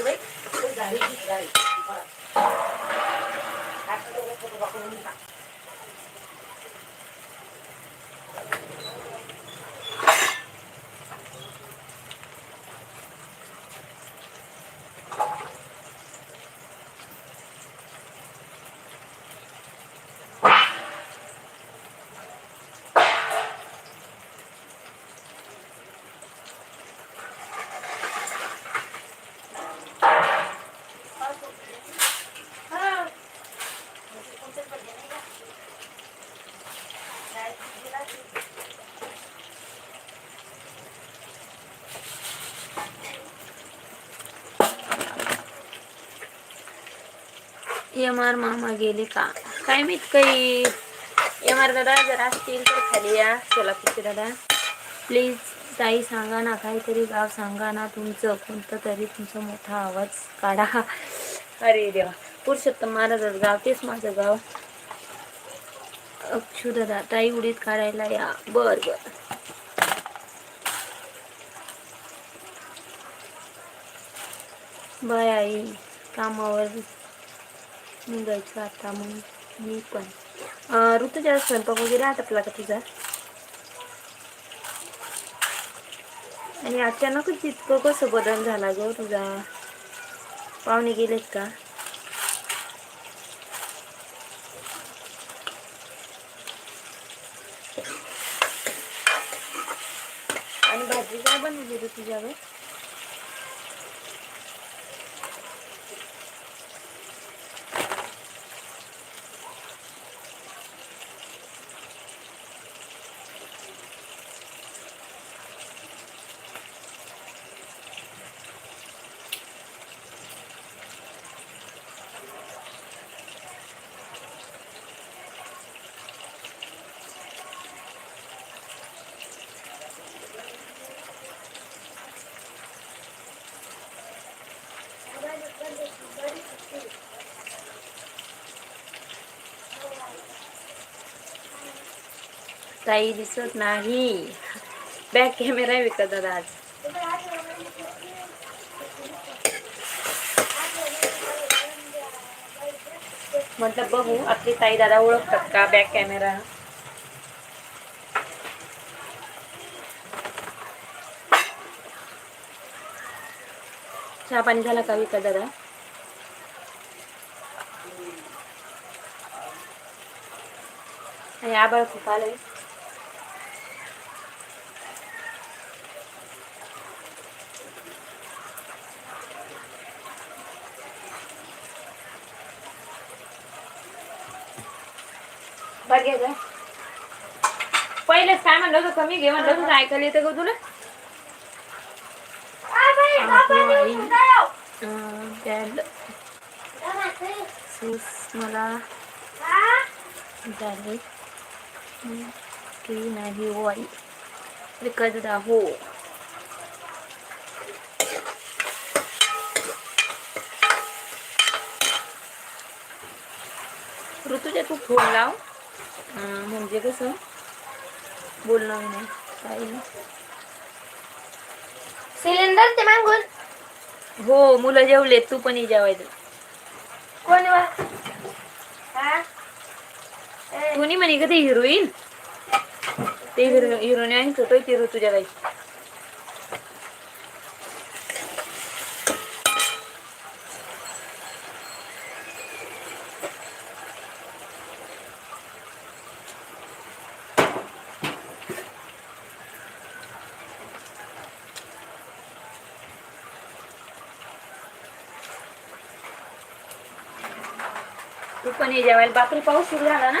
झाली बाई खूप झाली खूप झाली बरं. आता तो फोटो दाखवून देऊ का? हा. कोणतेच बर्थडे नाही का? नाही, तिला ती- एम आर मामा गेले का? काय माहीत काही? एम आर दादा जर असतील तर खाली या. सोलापूरचे दादा. प्लीज ताई सांगा ना काहीतरी गाव सांगा ना तुमचं. कोणतं तरी तुमचा मोठा आवाज काढा. अरे देवा. पुरुषोत्तम महाराजच गाव तेच माझं गाव. अक्षू दादा ताई उडीत काढायला या. बर बर. बाय आई कामावर निघायचं आता मग मी पण. अं, ऋतुजा स्वयंपाक वगैरे आटपला का तुझा? आणि अचानकच इतकं कसं बदल झाला ग तुझा? पाहुणे गेलेत का? आणि भाजी काय बनवली रे तुझ्यावर ताई दिसत नाही. बॅक कॅमेरा विकत दादा आज. म्हटलं बघू आपली ताई दादा ओळखतात का बॅक कॅमेरा चहा पाणी झाला का विकत दादा आणि आबाळ खूप आलंय. गं. पहिलेच काय म्हणलं होतं कमी घे म्हणलं तुझं ऐकायला येतं का तुला? मला झाले. की नाही हो आई? विकत हो. ऋतूच्या तू फोन लाव. म्हणजे कसं? बोलणार नाही काही सिलेंडर ते मागून? हो मुलं जेवले तू पण ये जेवायचं कोण वा? हा? ए, कोणी म्हणे का ते हिरोईन? ते हिरो हिरोईन आहे होतोय ते काही तू पण ये जेवायला बापरे पाऊस सुरू झाला ना.